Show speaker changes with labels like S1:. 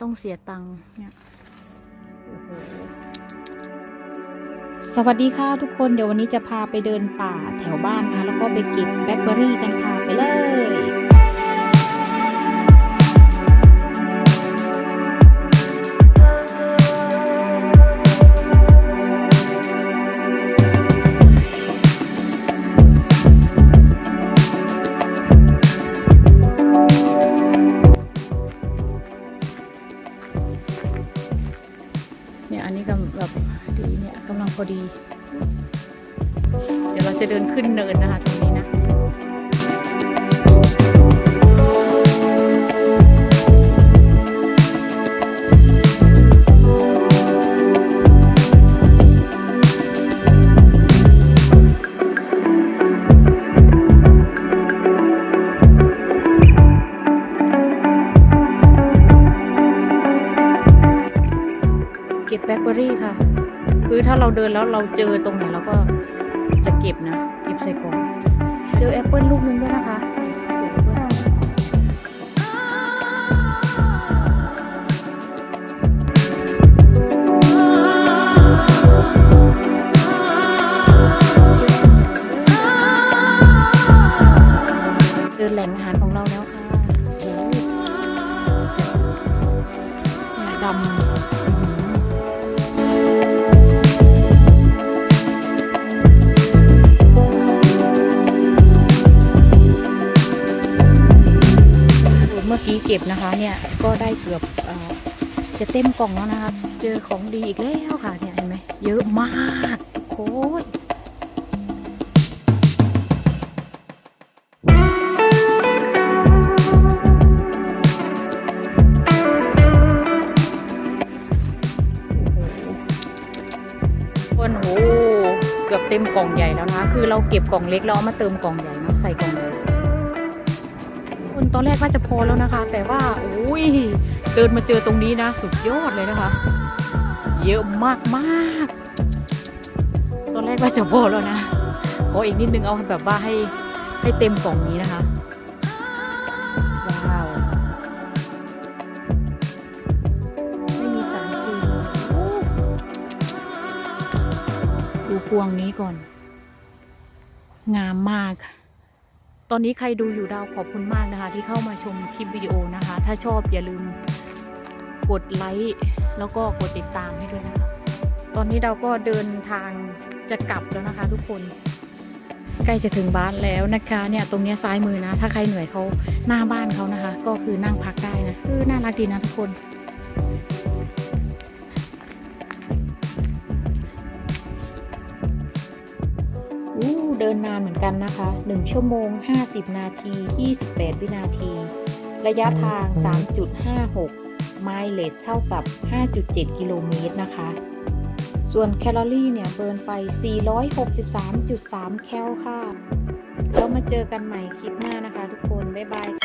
S1: ต้องเสียตังค์เนี่ยโอ้โห
S2: สวัสดีค่ะทุกคนเดี๋ยววันนี้จะพาไปเดินป่าแถวบ้านนะ แล้วก็ไปเก็บแบล็คเบอร์รี่กันค่ะ ไปเลย
S1: เนี่ยอันนี้กำแบบดีเนี่ยกำลังพอดี เดี๋ยวเราจะเดินขึ้นเนินนะคะตรงนี้ เก็บแบล็คเบอร์รี่ค่ะ คือถ้าเราเดินแล้วเราเจอตรงไหนเราก็จะเก็บนะ เก็บใส่กล่องเจอแอปเปิลลูกนึงด้วยนะคะแอปเจอแหล่งอาหารของเราแล้วค่ะดำ กี้เก็บนะคะเนี่ยก็ได้เกือบอจะเต็มกล่องแล้วนะคะเจอของดีอีกแล้วค่ะเนี่ยเห็นไหมเยอะมากโคตรคนโหเกือบเต็มกล่องใหญ่แล้วนะคะคือเราเก็บกล่องเล็กแล้วเอามาเติมกล่องใหญ่นะใส่กล่องใหญ่ นตอนแรกว่าจะพอแล้วนะคะ แต่ว่าอุ้ยเดินมาเจอตรงนี้นะ สุดยอดเลยนะคะ เยอะมากมากๆตอนแรกว่าจะพอแล้วนะ ขออีกนิดนึงเอาแบบว่าให้ให้เต็มกล่องนี้นะคะว้าวไม่มีสารเคมีดูพวงนี้ก่อน งามมากค่ะ ตอนนี้ใครดูอยู่ดาวขอบคุณมากนะคะ ที่เข้ามาชมคลิปวิดีโอนะคะ ถ้าชอบอย่าลืมกดไลค์แล้วก็กดติดตามให้ด้วยนะคะ ตอนนี้เราก็เดินทางจะกลับแล้วนะคะทุกคนใกล้จะถึงบ้านแล้วนะคะเนี่ยตรงนี้ซ้ายมือนะ ถ้าใครเหนื่อยเขาหน้าบ้านเขานะคะ ก็คือนั่งพักได้นะคือน่ารักดีนะทุกคน
S2: เดินนานเหมือนกันนะคะ 1 ชั่วโมง 50 นาที 28 วินาที ระยะทาง 3.56 ไมล์เลทเท่ากับ 5.7 กิโลเมตรนะคะ ส่วนแคลอรี่เนี่ยเบิร์นไป 463.3 แคลค่ะแล้วมาเจอกันใหม่คลิปหน้านะคะทุกคน บ๊ายบาย